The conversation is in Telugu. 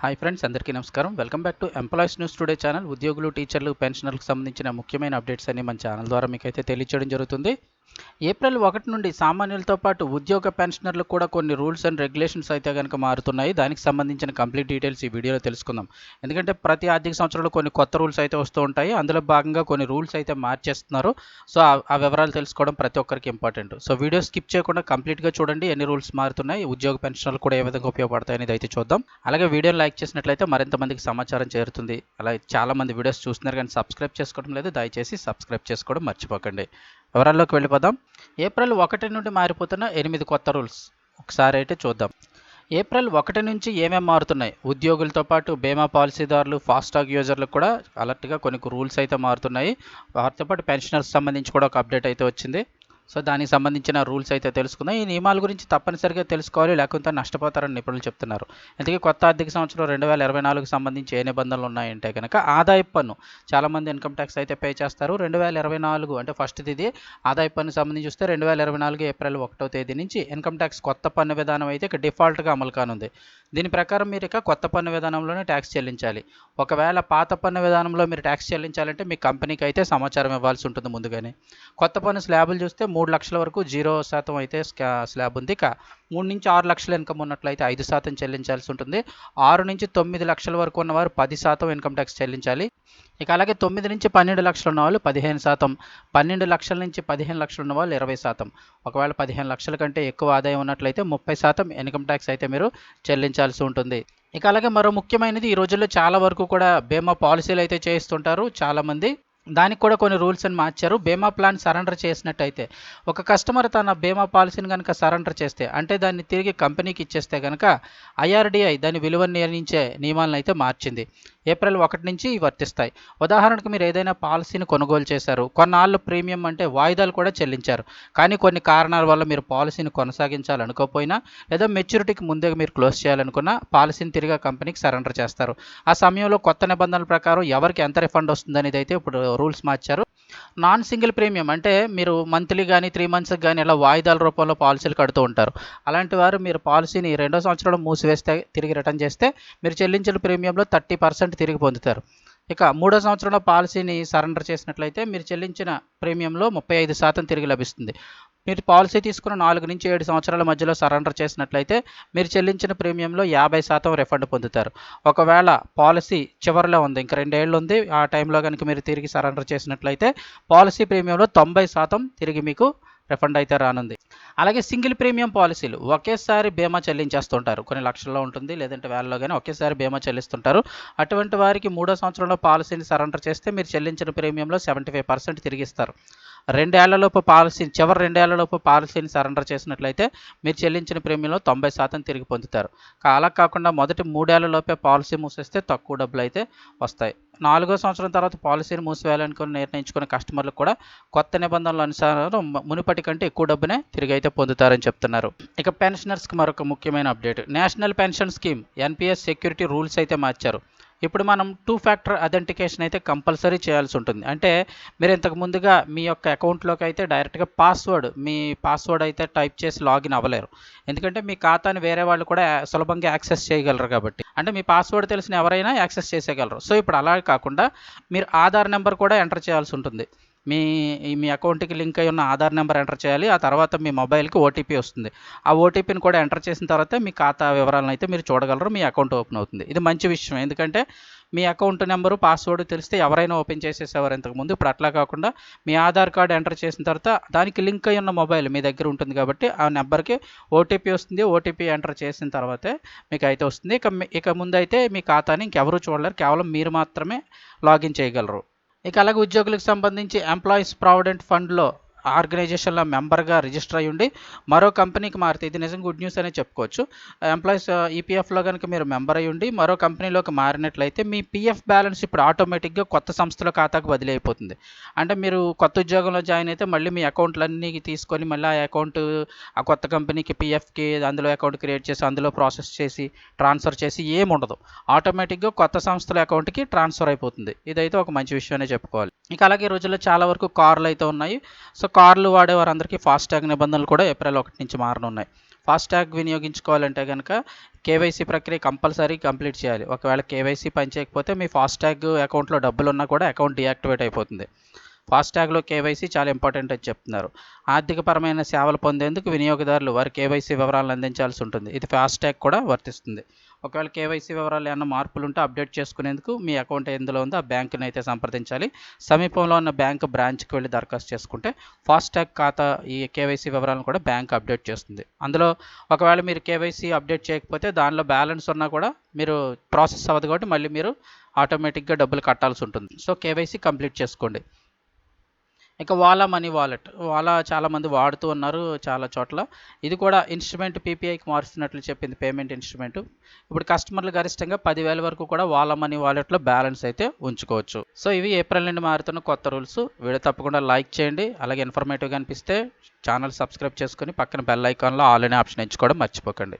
హాయ్ ఫ్రెండ్స్ అందరికీ నమస్కారం. Welcome back to employees news today channel. ఉద్యోగులు టీచర్లు పెన్షనర్లకు సంబంధించిన ముఖ్యమైన అప్డేట్స్ అన్ని మన ఛానల్ ద్వారా మీకు అయితే తెలియచేయడం జరుగుతుంది. ఏప్రిల్ ఒకటి నుండి సామాన్యులతో పాటు ఉద్యోగ పెన్షనర్లు కూడా కొన్ని రూల్స్ అండ్ రెగ్యులేషన్స్ అయితే కనుక మారుతున్నాయి. దానికి సంబంధించిన కంప్లీట్ డీటెయిల్స్ ఈ వీడియోలో తెలుసుకుందాం. ఎందుకంటే ప్రతి ఆర్థిక సంవత్సరంలో కొన్ని కొత్త రూల్స్ అయితే వస్తూ ఉంటాయి. అందులో భాగంగా కొన్ని రూల్స్ అయితే మార్చేస్తున్నారు. సో ఆ- వివరాలు తెలుసుకోవడం ప్రతి ఒక్కరికి ఇంపార్టెంట్. సో వీడియో స్కిప్ చేయకుండా కంప్లీట్గా చూడండి. ఎన్ని రూల్స్ మారుతున్నాయి ఉద్యోగ పెన్షనర్లు కూడా ఏ విధంగా ఉపయోగపడతాయి అనేది అయితే చూద్దాం. అలాగే వీడియోని లైక్ చేసినట్లయితే మరింత మందికి సమాచారం చేరుతుంది. అలాగే చాలా మంది వీడియోస్ చూస్తున్నారు కానీ సబ్స్క్రైబ్ చేసుకోవడం లేదు. దయచేసి సబ్స్క్రైబ్ చేసుకోవడం మర్చిపోకండి. వివరాల్లోకి వెళ్ళిపోదాం. ఏప్రిల్ ఒకటి నుండి మారిపోతున్న ఎనిమిది కొత్త రూల్స్. ఒకసారి అయితే చూద్దాం. ఏప్రిల్ ఒకటి నుంచి ఏమేమి మారుతున్నాయి? ఉద్యోగులతో పాటు బీమా పాలసీదారులు ఫాస్టాగ్ యూజర్లకు కూడా అలర్ట్గా కొన్ని రూల్స్ అయితే మారుతున్నాయి. వాటితో పాటు పెన్షనర్స్ సంబంధించి కూడా ఒక అప్డేట్ అయితే వచ్చింది. సో దానికి సంబంధించిన రూల్స్ అయితే తెలుసుకుందాం. ఈ నియమాల గురించి తప్పనిసరిగా తెలుసుకోవాలి లేకుంటే నష్టపోతారని నిపుణులు చెప్తున్నారు. అందుకే కొత్త ఆర్థిక సంవత్సరం రెండు వేల ఇరవై నాలుగుకి సంబంధించి ఏ నిబంధనలు ఉన్నాయంటే కనుక ఆదాయపు పన్ను చాలామంది ఇన్కమ్ ట్యాక్స్ అయితే పే చేస్తారు. రెండు వేల ఇరవై నాలుగు అంటే ఫస్ట్ ఇది ఆదాయ పన్ను సంబంధించి చూస్తే రెండు వేల ఇరవై నాలుగు ఏప్రిల్ ఒకటో తేదీ నుంచి ఇన్కమ్ ట్యాక్స్ కొత్త పన్ను విధానం అయితే ఇక డిఫాల్ట్గా అమలు కానుంది. దీని ప్రకారం మీరు ఇక కొత్త పన్ను విధానంలోనే ట్యాక్స్ చెల్లించాలి. ఒకవేళ పాత పన్ను విధానంలో మీరు ట్యాక్స్ చెల్లించాలంటే మీ కంపెనీకి అయితే సమాచారం ఇవ్వాల్సి ఉంటుంది ముందుగానే. కొత్త పన్ను స్లాబులు చూస్తే మూడు లక్షల వరకు జీరో శాతం అయితే స్లాబ్ ఉంది. ఇక మూడు నుంచి ఆరు లక్షల ఇన్కమ్ ఉన్నట్లయితే ఐదు శాతం చెల్లించాల్సి ఉంటుంది. ఆరు నుంచి తొమ్మిది లక్షల వరకు ఉన్నవారు పది శాతం ఇన్కమ్ ట్యాక్స్ చెల్లించాలి. ఇక అలాగే తొమ్మిది నుంచి పన్నెండు లక్షలు ఉన్న వాళ్ళు పదిహేను శాతం పన్నెండు లక్షల నుంచి పదిహేను లక్షలు ఉన్న వాళ్ళు ఇరవై శాతం. ఒకవేళ పదిహేను లక్షల కంటే ఎక్కువ ఆదాయం ఉన్నట్లయితే ముప్పై శాతం ఇన్కమ్ ట్యాక్స్ అయితే మీరు చెల్లించాల్సి ఉంటుంది. ఇక అలాగే మరో ముఖ్యమైనది ఈ రోజుల్లో చాలా వరకు కూడా బీమా పాలసీలు అయితే చేయిస్తుంటారు చాలామంది. దానికి కూడా కొన్ని రూల్స్ అని మార్చారు. బీమా ప్లాన్ సరెండర్ చేసినట్టయితే ఒక కస్టమర్ తన బీమా పాలసీని కనుక సరెండర్ చేస్తే అంటే దాన్ని తిరిగి కంపెనీకి ఇచ్చేస్తే కనుక ఐఆర్డీఐ దాని విలువను నిర్ణయించే నియమాలను అయితే మార్చింది. ఏప్రిల్ ఒకటి నుంచి వర్తిస్తాయి. ఉదాహరణకు మీరు ఏదైనా పాలసీని కొనుగోలు చేశారు. కొన్నాళ్ళు ప్రీమియం అంటే వాయిదాలు కూడా చెల్లించారు. కానీ కొన్ని కారణాల వల్ల మీరు పాలసీని కొనసాగించాలనుకోకపోయినా లేదా మెచ్యూరిటీకి ముందే మీరు క్లోజ్ చేయాలనుకున్నా పాలసీని తిరిగి కంపెనీకి సరెండర్ చేస్తారు. ఆ సమయంలో కొత్త నిబంధనల ప్రకారం ఎవరికి ఎంత రిఫండ్ వస్తుందనేది అయితే ఇప్పుడు రూల్స్ మార్చారు. నాన్ సింగిల్ ప్రీమియం అంటే మీరు మంత్లీ కానీ త్రీ మంత్స్కి కానీ ఇలా వాయిదాల రూపంలో పాలసీలు కడుతూ ఉంటారు. అలాంటి వారు మీరు పాలసీని రెండో సంవత్సరంలో మూసివేస్తే తిరిగి రిటర్న్ చేస్తే మీరు చెల్లించిన ప్రీమియంలో థర్టీ పర్సెంట్ తిరిగి పొందుతారు. ఇక మూడో సంవత్సరంలో పాలసీని సరెండర్ చేసినట్లయితే మీరు చెల్లించిన ప్రీమియంలో ముప్పై ఐదు శాతం తిరిగి లభిస్తుంది. మీరు పాలసీ తీసుకున్న నాలుగు నుంచి ఏడు సంవత్సరాల మధ్యలో సరెండర్ చేసినట్లయితే మీరు చెల్లించిన ప్రీమియంలో యాభై శాతం రిఫండ్ పొందుతారు. ఒకవేళ పాలసీ చివరిలో ఉంది ఇంకా రెండేళ్ళు ఉంది ఆ టైంలో కనుక మీరు తిరిగి సరెండర్ చేసినట్లయితే పాలసీ ప్రీమియంలో తొంభై శాతం తిరిగి మీకు రిఫండ్ అయితే రానుంది. అలాగే సింగిల్ ప్రీమియం పాలసీలు ఒకేసారి బీమా చెల్లించేస్తుంటారు. కొన్ని లక్షల్లో ఉంటుంది లేదంటే వేలలో కానీ ఒకేసారి బీమా చెల్లిస్తుంటారు. అటువంటి వారికి మూడో సంవత్సరంలో పాలసీని సరెండర్ చేస్తే మీరు చెల్లించిన ప్రీమియంలో సెవెంటీ ఫైవ్ పర్సెంట్ తిరిగిస్తారు. రెండేళ్ళలోపు పాలసీ చివరి రెండేళ్ళలోపు పాలసీని సరెండర్ చేసినట్లయితే మీరు చెల్లించిన ప్రీమియంలో తొంభై శాతం తిరిగి పొందుతారు. కా- అలా కాకుండా మొదటి మూడేళ్ళలోపే పాలసీ మూసేస్తే తక్కువ డబ్బులు అయితే వస్తాయి. నాలుగో సంవత్సరం తర్వాత పాలసీని మూసివేయాలనుకుని నిర్ణయించుకునే కస్టమర్లకు కూడా కొత్త నిబంధనల అనుసారం మునుపటి కంటే ఎక్కువ డబ్బునే తిరిగి అయితే పొందుతారని చెప్తున్నారు. ఇక పెన్షనర్స్కి మరొక ముఖ్యమైన update. National pension scheme NPS security rules అయితే మార్చారు. ఇప్పుడు మనం టూ ఫ్యాక్టర్ అథెంటికేషన్ అయితే కంపల్సరీ చేయాల్సి ఉంటుంది. అంటే మీరు ఇంతకు ముందుగా మీ యొక్క అకౌంట్లోకి అయితే డైరెక్ట్గా పాస్వర్డ్ మీ పాస్వర్డ్ అయితే టైప్ చేసి లాగిన్ అవ్వలేరు. ఎందుకంటే మీ ఖాతాని వేరే వాళ్ళు కూడా సులభంగా యాక్సెస్ చేయగలరు కాబట్టి. అంటే మీ పాస్వర్డ్ తెలిసిన ఎవరైనా యాక్సెస్ చేసేయగలరు. సో ఇప్పుడు అలా కాకుండా మీరు ఆధార్ నెంబర్ కూడా ఎంటర్ చేయాల్సి ఉంటుంది. మీ మీ అకౌంట్కి లింక్ అయి ఉన్న ఆధార్ నెంబర్ ఎంటర్ చేయాలి. ఆ తర్వాత మీ మొబైల్కి ఓటీపీ వస్తుంది. ఆ ఓటీపీని కూడా ఎంటర్ చేసిన తర్వాత మీ ఖాతా వివరాలను అయితే మీరు చూడగలరు మీ అకౌంట్ ఓపెన్ అవుతుంది. ఇది మంచి విషయం. ఎందుకంటే మీ అకౌంట్ నెంబరు పాస్వర్డ్ తెలిస్తే ఎవరైనా ఓపెన్ చేసేసేవారు ఇంతకుముందు. ఇప్పుడు అట్లా కాకుండా మీ ఆధార్ కార్డు ఎంటర్ చేసిన తర్వాత దానికి లింక్ అయి ఉన్న మొబైల్ మీ దగ్గర ఉంటుంది కాబట్టి ఆ నెంబర్కి ఓటీపీ వస్తుంది. ఓటీపీ ఎంటర్ చేసిన తర్వాతే మీకు అయితే వస్తుంది. ఇక ఇక ముందు అయితే మీ ఖాతాని ఇంకెవరూ చూడలేరు. కేవలం మీరు మాత్రమే లాగిన్ చేయగలరు. ఇక అలాగే ఉద్యోగులకు సంబంధించి ఎంప్లాయీస్ ప్రావిడెంట్ ఫండ్లో ఆర్గనైజేషన్లో మెంబర్గా రిజిస్టర్ అయ్యి ఉండి మరో కంపెనీకి మారితే ఇది నిజంగా గుడ్ న్యూస్ అనే చెప్పుకోవచ్చు. ఎంప్లాయీస్ ఈపీఎఫ్లో కనుక మీరు మెంబర్ అయ్యి ఉండి మరో కంపెనీలోకి మారినట్లయితే మీ పీఎఫ్ బ్యాలెన్స్ ఇప్పుడు ఆటోమేటిక్గా కొత్త సంస్థల ఖాతాకు బదిలీ అయిపోతుంది అంటే మీరు కొత్త ఉద్యోగంలో జాయిన్ అయితే మళ్ళీ మీ అకౌంట్లన్నీ తీసుకొని మళ్ళీ ఆ అకౌంట్ ఆ కొత్త కంపెనీకి పీఎఫ్కి అందులో అకౌంట్ క్రియేట్ చేసి అందులో ప్రాసెస్ చేసి ట్రాన్స్ఫర్ చేసి ఏమి ఉండదు. ఆటోమేటిక్గా కొత్త సంస్థల అకౌంట్కి ట్రాన్స్ఫర్ అయిపోతుంది. ఇదైతే ఒక మంచి విషయమే చెప్పుకోవాలి. ఇక అలాగే ఈ రోజుల్లో చాలా వరకు కార్లు అయితే ఉన్నాయి. సో కార్లు వాడే వారందరికీ ఫాస్టాగ్ నిబంధనలు కూడా ఏప్రిల్ ఒకటి నుంచి మారనున్నాయి. ఫాస్టాగ్ వినియోగించుకోవాలంటే కనుక కేవైసీ ప్రక్రియ కంపల్సరీ కంప్లీట్ చేయాలి. ఒకవేళ కేవైసీ పనిచేయకపోతే మీ ఫాస్టాగ్ అకౌంట్లో డబ్బులు ఉన్నా కూడా అకౌంట్ డియాక్టివేట్ అయిపోతుంది. ఫాస్టాగ్లో కేవైసీ చాలా ఇంపార్టెంట్ అని చెప్తున్నారు. ఆర్థికపరమైన సేవలు పొందేందుకు వినియోగదారులు వారి కేవైసీ వివరాలను అందించాల్సి ఉంటుంది. ఇది ఫాస్టాగ్ కూడా వర్తిస్తుంది. ఒకవేళ కేవైసీ వివరాలు ఏమైనా మార్పులు ఉంటే అప్డేట్ చేసుకునేందుకు మీ అకౌంట్ ఎందులో ఉందో ఆ బ్యాంకుని అయితే సంప్రదించాలి. సమీపంలో ఉన్న బ్యాంక్ బ్రాంచ్కి వెళ్ళి దరఖాస్తు చేసుకుంటే ఫాస్టాగ్ ఖాతా ఈ కేవైసీ వివరాలను కూడా బ్యాంక్ అప్డేట్ చేస్తుంది. అందులో ఒకవేళ మీరు కేవైసీ అప్డేట్ చేయకపోతే దానిలో బ్యాలెన్స్ ఉన్నా కూడా మీరు ప్రాసెస్ అవ్వదు కాబట్టి మళ్ళీ మీరు ఆటోమేటిక్గా డబ్బులు కట్టాల్సి ఉంటుంది. సో కేవైసీ కంప్లీట్ చేసుకోండి. ఇక వాలా మనీ వాలెట్. వాలా చాలామంది వాడుతూ ఉన్నారు చాలా చోట్ల. ఇది కూడా ఇన్స్ట్రుమెంట్ పీపీఐకి మారుస్తున్నట్లు చెప్పింది పేమెంట్ ఇన్స్ట్రుమెంట్. ఇప్పుడు కస్టమర్లు గరిష్టంగా పదివేల వరకు కూడా వాలా మనీ వాలెట్లో బ్యాలెన్స్ అయితే ఉంచుకోవచ్చు. సో ఇవి ఏప్రిల్ నుండి మారుతున్న కొత్త రూల్స్. వీడియో తప్పకుండా లైక్ చేయండి. అలాగే ఇన్ఫర్మేటివ్గా అనిపిస్తే ఛానల్ సబ్స్క్రైబ్ చేసుకొని పక్కన బెల్ ఐకాన్లో ఆల్ అనే ఆప్షన్ ఎంచుకోవడం మర్చిపోకండి.